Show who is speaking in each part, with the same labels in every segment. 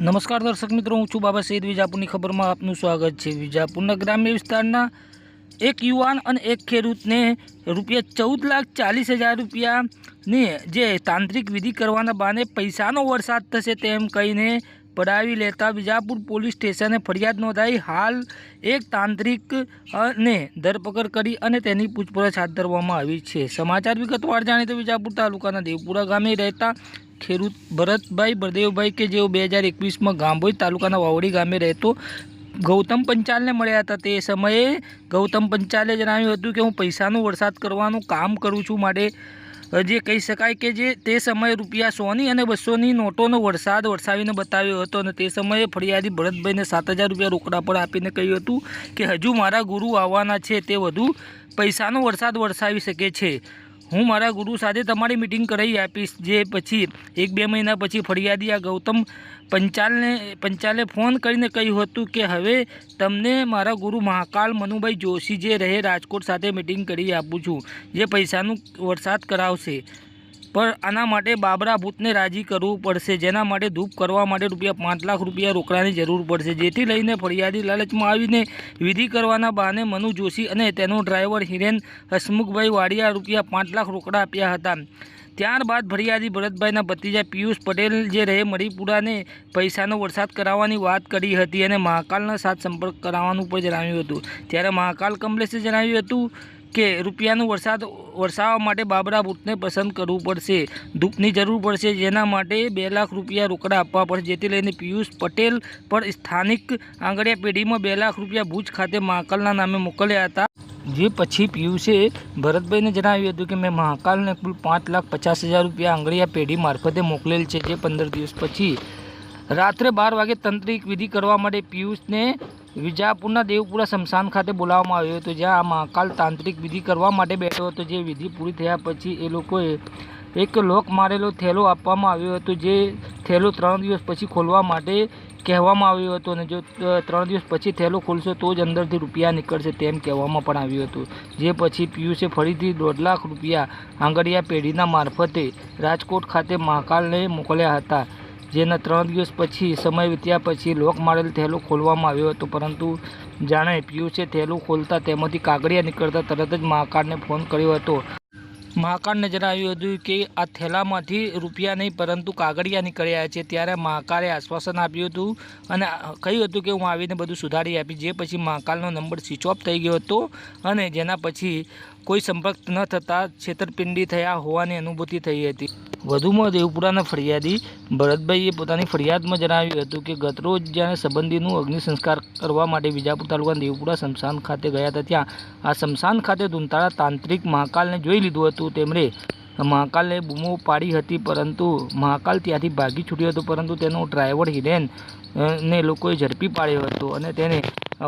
Speaker 1: નમસ્કાર દર્શક મિત્રો, હું છું બાબા સૈદ વિજાપુરની ખબરમાં આપનું સ્વાગત છે. વિજાપુરના ગ્રામ્ય વિસ્તારના એક યુવાન અને એક ખેડૂતને રૂપિયા ચૌદ લાખ ચાલીસ હજાર રૂપિયાને જે તાંત્રિક વિધિ કરવાના બહાને પૈસાનો વરસાદ થશે તેમ કહીને પડાવી લેતા વિજાપુર પોલીસ સ્ટેશને ફરિયાદ નોંધાઈ. હાલ એક તાંત્રિક ને ધરપકડ કરી અને તેની પૂછપરછ હાથ ધરવામાં આવી છે. સમાચાર વિગતવાર જાણીએ તો વિજાપુર તાલુકાના દેવપુરા ગામે રહેતા ખેડૂત ભરતભાઈ બળદેવભાઈ કે જેઓ બે હજાર એકવીસમાં ગાંભોઈ તાલુકાના વાવડી ગામે રહેતો ગૌતમ પંચાલને મળ્યા હતા. તે સમયે ગૌતમ પંચાલે જણાવ્યું હતું કે હું પૈસાનો વરસાદ કરવાનું કામ કરું છું માટે જે કહી શકાય કે જે તે સમયે રૂપિયા સોની અને બસોની નોટોનો વરસાદ વરસાવીને બતાવ્યો હતો અને તે સમયે ફરિયાદી ભરતભાઈને સાત હજાર રૂપિયા રોકડા પર આપીને કહ્યું હતું કે હજુ મારા ગુરુ આવવાના છે. તે વધુ પૈસાનો વરસાદ વરસાવી શકે છે. હું મારા ગુરુ સાથે તમારી મિટિંગ કરાવી આપીશ. જે પછી એક બે મહિના પછી ફરિયાદી આ ગૌતમ પંચાલને પંચાલે ફોન કરીને કહ્યું હતું કે હવે તમને મારા ગુરુ મહાકાલ મનુભાઈ જોશી જે રહે રાજકોટ સાથે મિટિંગ કરી આપું છું. જે પૈસાનું વરસાદ કરાવશે. પણ આના માટે બાબરા ભૂતને રાજી કરવું પડશે. જેના માટે ધૂપ કરવા માટે રૂપિયા પાંચ લાખ રૂપિયા રોકડાની જરૂર પડશે. જેથી લઈને ફરિયાદી લાલચમાં આવીને વિધિ કરવાના બહાને મનુ જોશી અને તેનો ડ્રાઈવર હિરેન હસમુખભાઈ વાડિયા રૂપિયા પાંચ લાખ રોકડા આપ્યા હતા. ત્યારબાદ ફરિયાદી ભરતભાઈના ભત્રીજા પિયુષ પટેલ જે રહે મરીપુરાને પૈસાનો વરસાદ કરાવવાની વાત કરી હતી અને મહાકાલના સાથ સંપર્ક કરાવવાનું પણ જણાવ્યું હતું. ત્યારે મહાકાલ કમલેશે જણાવ્યું હતું કે રૂપિયાનો વરસાદ વરસાવવા માટે બાબરા બૂટને પસંદ કરવું પડશે. ધૂપની જરૂર પડશે, જેના માટે બે લાખ રૂપિયા રોકડા આપવા પડશે. જેથી લઈને પિયુષ પટેલ પણ સ્થાનિક આંગળિયા પેઢીમાં બે લાખ રૂપિયા ભુજ ખાતે મહાકાલના નામે મોકલ્યા હતા. જે પછી પિયુષે ભરતભાઈને જણાવ્યું હતું કે, મેં મહાકાલને કુલ પાંચ લાખ પચાસ હજાર રૂપિયા આંગળીયા પેઢી મારફતે મોકલેલ છે. જે પંદર દિવસ પછી. રાત્રે બાર વાગે તંત્રિક વિધિ કરવા માટે પિયુષને વિજાપુરના દેવપુરા સ્મશાન ખાતે બોલાવવામાં આવ્યો હતો, જ્યાં આ મહાકાલ તાંત્રિક વિધિ કરવા માટે બેઠો હતો. જે વિધિ પૂરી થયા પછી એ લોકોએ એક લોક મારેલો થેલો આપવામાં આવ્યો હતો, જે થેલો ત્રણ દિવસ પછી ખોલવા માટે કહેવામાં આવ્યો હતો. અને જો ત્રણ દિવસ પછી થેલો ખોલશો તો જ અંદરથી રૂપિયા નીકળશે તેમ કહેવામાં પણ આવ્યું હતું. જે પછી પિયુષે ફરીથી દોઢ લાખ રૂપિયા આંગડિયા પેઢીના મારફતે રાજકોટ ખાતે મહાકાલને મોકલ્યા હતા. જેના ત્રણ દિવસ પછી, સમય વીત્યા પછી લોક મારેલ થેલો ખોલવામાં આવ્યો હતો. પરંતુ જાણે પિયુષે થેલું ખોલતા તેમાંથી કાગળિયા નીકળતા તરત જ મહાકાળને ફોન કર્યો હતો. મહાકાળને જણાવ્યું હતું કે, આ થેલામાંથી રૂપિયા નહીં, પરંતુ કાગળિયા નીકળ્યા છે. ત્યારે મહાકાળે આશ્વાસન આપ્યું હતું અને કહ્યું હતું કે, હું આવીને બધું સુધારી આપી જે પછી મહાકાળનો નંબર સ્વિચ ઓફ થઈ ગયો હતો અને જેના પછી કોઈ સંપર્ક ન થતાં છેતરપિંડી થયા હોવાની અનુભૂતિ થઈ હતી. વધુમાં દેવપુરાના ફરિયાદી ભરતભાઈએ પોતાની ફરિયાદમાં જણાવ્યું હતું કે ગતરોજ જ્યારે સંબંધીનું અગ્નિ સંસ્કાર કરવા માટે વિજાપુર તાલુકાના દેવપુરા શમશાન ખાતે ગયા હતા, ત્યાં આ શમશાન ખાતે ધૂંતાળા તાંત્રિક મહાકાલને જોઈ લીધું હતું. તેમણે મહાકાલને બૂમો પાડી હતી, પરંતુ મહાકાલ ત્યાંથી ભાગી છૂટ્યો હતો, પરંતુ તેનો ડ્રાઈવર હિરેન ને લોકોએ ઝડપી પાડ્યો હતો અને તેને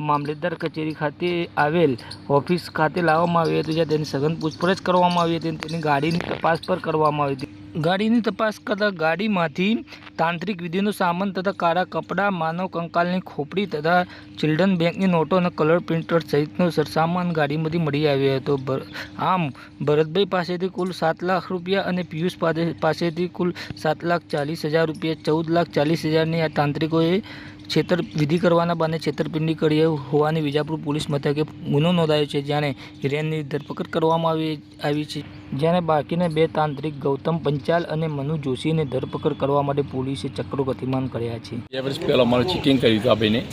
Speaker 1: મામલતદાર કચેરી ખાતે આવેલ ઓફિસ ખાતે લાવવામાં આવી હતી, જ્યાં તેની સઘન પૂછપરછ કરવામાં આવી હતી અને તેની ગાડીની તપાસ પર કરવામાં આવી હતી. ગાડીની તપાસ કરતા ગાડીમાંથી તાંત્રિક વિધિનો સામાન તથા કાળા કપડાં, માનવ કંકાલની ખોપડી તથા ચિલ્ડ્રન બેંકની નોટો અને કલર પ્રિન્ટર સહિતનો સરસામાન ગાડીમાંથી મળી આવ્યો હતો. આમ, ભરતભાઈ પાસેથી કુલ સાત લાખ રૂપિયા અને પિયુષ પાસે- પાસેથી કુલ સાત લાખ ચાલીસ હજાર રૂપિયા, ચૌદ લાખ ચાલીસ હજારની આ તાંત્રિકોએ છેતર, વિધિ કરવાના બાને છેતરપિંડી કરી હોવાની વિજાપુર પોલીસ મથકે ગુનો નોંધાયો છે જ્યારે હિરેનની ધરપકડ કરવામાં આવી આવી છે. જ્યારે બાકીના બે તાંત્રિક ગૌતમ પંચાલ અને મનુ જોશીને ધરપકડ કરવા માટે પોલીસે ચક્રો ગતિમાન કર્યા છે.
Speaker 2: બે વર્ષ પહેલાં અમારે ચીટિંગ કર્યું હતું આ ભાઈને.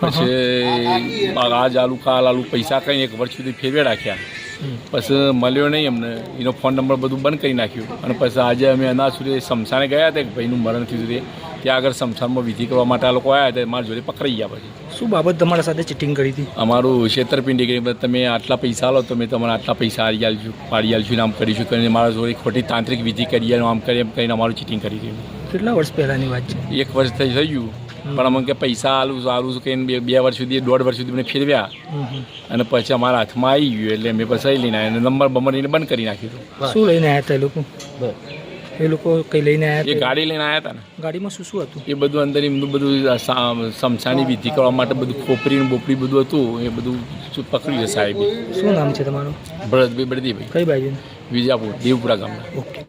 Speaker 2: પછી આજ આલુ, કાલ આલુ, પૈસા કંઈ એક વર્ષ સુધી ફેરવે રાખ્યા. પછી મળ્યો નહીં અમને. એનો ફોન નંબર બધું બંધ કરી નાખ્યું. અને પછી આજે અમે અનાજ સુધી શમશાને ગયા હતા એક ભાઈનું મરણ થયું હતું તે. ત્યાં આગળ શમશાનમાં વિધિ કરવા માટે આ લોકો આવ્યા હતા. મારા જોડે પકડાઈ ગયા પછી.
Speaker 1: શું બાબત તમારા સાથે ચીટિંગ કરી હતી?
Speaker 2: અમારું છેતરપિંડી કરી. તમે આટલા પૈસા લો તો મેં તમારા આટલા પૈસા આલી આલશું પાડી આલશું આમ કરીશું કરીને મારા જોડે ખોટી તાંત્રિક વિધિ કરી આમ કરી એમ કરીને અમારું ચીટિંગ કરી દીધું.
Speaker 1: કેટલા વર્ષ પહેલાંની વાત છે?
Speaker 2: એક વર્ષ થઈ ગયું પણ અમે કે પૈસા આલું સારું છું કહીને બે બે વર્ષ સુધી દોઢ વર્ષ સુધી મને ફેરવ્યા. અને પછી અમારા હાથમાં આવી ગયું એટલે મેં પછી લઈને આવ્યા. અને નંબર બમર લઈને બંધ કરી નાખ્યું હતું.
Speaker 1: શું લઈને આવ્યા હતા એ લોકો? એ લોકો કઈ લઈને આવ્યા એ
Speaker 2: ગાડી લઈને આવ્યા હતા ને.
Speaker 1: ગાડીમાં શું શું હતું?
Speaker 2: એ બધું અંદર એમનું બધું સમસાની વિધિ કરવા માટે બધું ખોપરી બોપરી બધું હતું. એ બધું પકડ્યું છે સાહેબ.
Speaker 1: શું નામ છે તમારું?
Speaker 2: ભરતભાઈ બળદીભાઈ.
Speaker 1: કઈ બાજુ
Speaker 2: વિજાપુર દેવપુરા ગામના
Speaker 1: ઓકે.